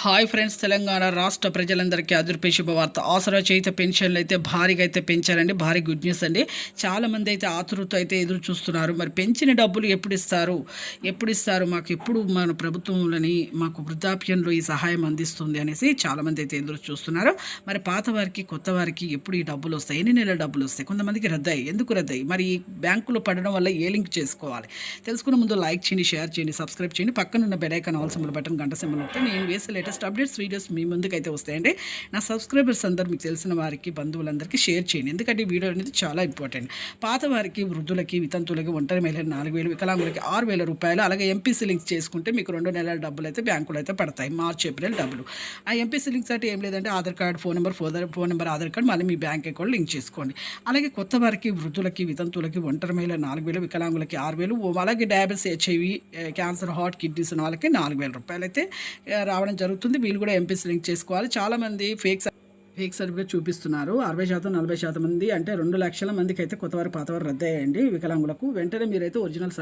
Hi friends Telangana రాష్ట్ర ప్రజలందరికీ అదుర్పే శుభవార్త. ఆసరా చేత పెన్షన్లు అయితే భారీగా అయితే పెంచారండి. భారీ గుడ్ న్యూస్ అండి. చాలామంది అయితే ఆతృత అయితే ఎదురు చూస్తున్నారు. మరి పెంచిన డబ్బులు ఎప్పుడు ఇస్తారు ఎప్పుడు ఇస్తారు మాకు ఎప్పుడు మన ప్రభుత్వంలోని మాకు వృద్ధాప్యంలో ఈ సహాయం అందిస్తుంది అనేసి చాలామంది అయితే ఎదురు చూస్తున్నారు. మరి పాత వారికి కొత్త వారికి ఎప్పుడు ఈ డబ్బులు వస్తాయి? ఎన్ని నెలల డబ్బులు వస్తాయి? కొంతమందికి రద్దాయి. ఎందుకు రద్దాయి? మరి ఈ బ్యాంకులో పడడం వల్ల ఏ లింక్ చేసుకోవాలి? తెలుసుకున్న ముందు లైక్ చేయండి షేర్ చేయండి సబ్స్క్రైబ్ చేయండి. పక్కన ఉన్న బెల్ ఆల్ సింబల్ బటన్ గంట సింబల్ వస్తే నేను వేసే లేటెస్ట్ అప్డేట్స్ వీడియోస్ మీ ముందుకైతే వస్తాయండి. నా సబ్స్క్రైబర్స్ అందరూ మీకు తెలిసిన వారికి బంధువులందరికీ షేర్ చేయండి. ఎందుకంటే ఈ వీడియో అనేది చాలా ఇంపార్టెంట్. పాత వారికి వృద్ధులకి వితంతులకి ఒంటరి మహిళలు నాలుగు వేలు వికలాంగులకి ఆరు వేల రూపాయలు అలాగే ఎంపీసీ లింక్స్ చేసుకుంటే మీకు రెండు నెలల డబ్బులు అయితే బ్యాంకులో అయితే పడతాయి. మార్చ్ ఏప్రిల్ డబ్బులు. ఆ ఎంపీసీ లింక్స్ అంటే ఏం లేదంటే Aadhaar card phone number phone phone number Aadhaar card మళ్ళీ మీ బ్యాంక్ అకౌంట్ లింక్ చేసుకోండి. అలాగే కొత్త వారికి వృద్ధులకి వితంతులకి ఒంటరి మహిళ నాలుగు వేలు వికలాంగులకి ఆరు వేలు అలాగే diabetes HIV cancer heart kidneys ఉన్న వాళ్ళకి నాలుగు వేల రూపాయలు అయితే రావడం జరుగుతుంది. వీళ్ళు కూడా ఎంపీస్ లింక్ చేసుకోవాలి. చాలామంది ఫేక్ ఫేక్ సర్టిఫికేట్ చూపిస్తున్నారు. అరవై శాతం నలభై శాతం మంది అంటే రెండు లక్షల మందికి అయితే కొత్తవారు పాతవారు రద్దయ్యండి వికలాంగులకు. వెంటనే మీరైతే ఒరిజినల్